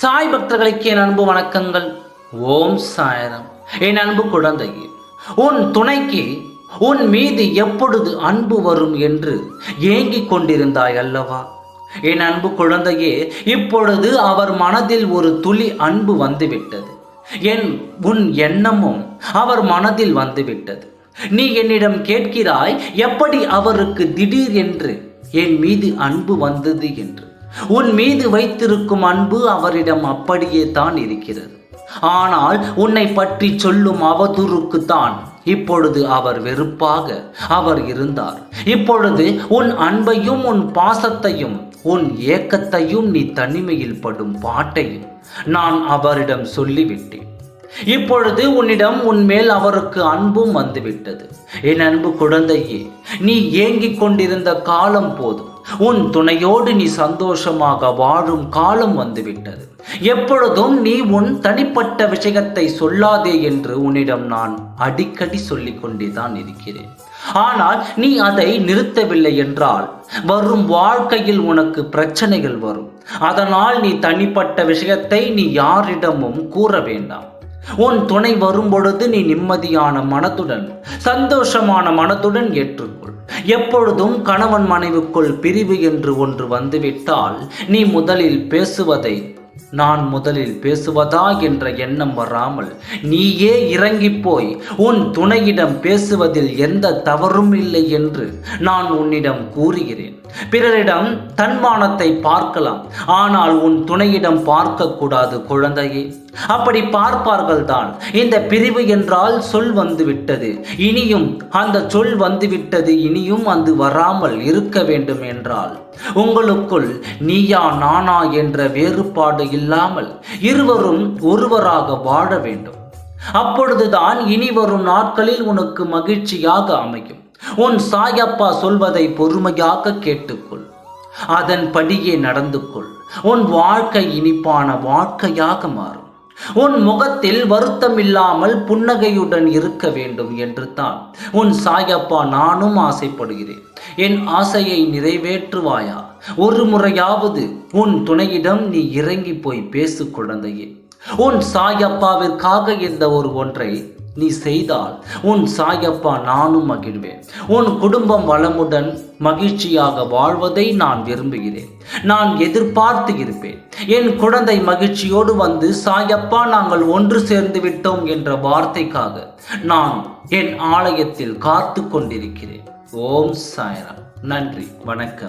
சாய் பக்தர்களுக்கு என் அன்பு வணக்கங்கள். ஓம் சாயரம். என் அன்பு குழந்தையே உன் துணைக்கு உன் மீது எப்பொழுது அன்பு வரும் என்று ஏங்கிக் கொண்டிருந்தாய் அல்லவா? என் அன்பு குழந்தையே இப்பொழுது அவர் மனதில் ஒரு துளி அன்பு வந்துவிட்டது. என் உன் எண்ணமும் அவர் மனதில் வந்துவிட்டது. நீ என்னிடம் கேட்கிறாய் எப்படி அவருக்கு திடீர் என்று என் மீது அன்பு வந்தது என்று? உன் மீது வைத்திருக்கும் அன்பு அவரிடம் அப்படியே தான் இருக்கிறது. ஆனால் உன்னை பற்றி சொல்லும் அவதூறுக்கு தான் இப்பொழுது அவர் வெறுப்பாக அவர் இருந்தார். இப்பொழுது உன் அன்பையும் உன் பாசத்தையும் உன் ஏக்கத்தையும் நீ தனிமையில் படும் பாட்டையும் நான் அவரிடம் சொல்லிவிட்டேன். இப்பொழுது உன்னிடம் உன்மேல் அவருக்கு அன்பும் வந்துவிட்டது. என் அன்பு குழந்தையே நீ ஏங்கிக் கொண்டிருந்த காலம் போதும். உன் துணையோடு நீ சந்தோஷமாக வாழும் காலம் வந்துவிட்டது. எப்பொழுதும் நீ உன் தனிப்பட்ட விஷயத்தை சொல்லாதே என்று உன்னிடம் நான் அடிக்கடி சொல்லிக் கொண்டேதான் இருக்கிறேன். ஆனால் நீ அதை நிறுத்தவில்லை என்றால் வரும் வாழ்க்கையில் உனக்கு பிரச்சனைகள் வரும். அதனால் நீ தனிப்பட்ட விஷயத்தை நீ யாரிடமும் கூற வேண்டாம். உன் துணை வரும்பொழுது நீ நிம்மதியான மனத்துடன் சந்தோஷமான மனத்துடன் ஏற்றுக்கொள். எப்பொழுதும் கணவன் மனைவுக்குள் பிரிவு என்று ஒன்று வந்துவிட்டால் நீ முதலில் பேசுவதை நான் முதலில் பேசுவதா என்ற எண்ணம் வராமல் நீயே இறங்கி போய் உன் துணையிடம் பேசுவதில் எந்த தவறும் இல்லை என்று நான் உன்னிடம் கூறுகிறேன். பிறரிடம் தன்மானத்தை பார்க்கலாம். ஆனால் உன் துணையிடம் பார்க்கக்கூடாது குழந்தையே. அப்படி பார்ப்பார்கள் தான் இந்த பிரிவு என்றால் சொல் வந்து விட்டது இனியும் அந்த சொல் வந்து விட்டது இனியும் அது வராமல் இருக்க வேண்டும் என்றால். உங்களுக்குள் நீயா நானா என்ற வேறுபாடு இல்லாமல் இருவரும் ஒருவராக வாழ வேண்டும். அப்பொழுதுதான் இனி வரும் நாட்களில் உனக்கு மகிழ்ச்சியாக அமையும். உன் சாயப்பா சொல்வதை பொறுமையாக கேட்டுக்கொள். அதன்படியே நடந்து கொள் உன் வாழ்க்கை இனிப்பான வாழ்க்கையாக மாறும். உன் முகத்தில் வருத்தம் இல்லாமல் புன்னகையுடன் இருக்க வேண்டும் என்று தான் உன் சாயப்பா நானும் ஆசைப்படுகிறேன். என் ஆசையை நிறைவேற்றுவாயா? ஒரு முறையாவது உன் துணையிடம் நீ இறங்கி போய் பேசு குழந்தையே. உன் சாயப்பாவிற்காக இந்த ஒரு ஒன்றை நீ செய்தால் உன் சாயப்பா நானும் மகிழ்வேன். உன் குடும்பம் வளமுடன் மகிழ்ச்சியாக வாழ்வதை நான் விரும்புகிறேன். நான் எதிர்பார்த்து இருப்பேன். என் குழந்தை மகிழ்ச்சியோடு வந்து சாயப்பா நாங்கள் ஒன்று சேர்ந்து விட்டோம் என்ற வார்த்தைக்காக நான் என் ஆலயத்தில் காத்து கொண்டிருக்கிறேன். ஓம் சாயரா நன்றி. வணக்கம்.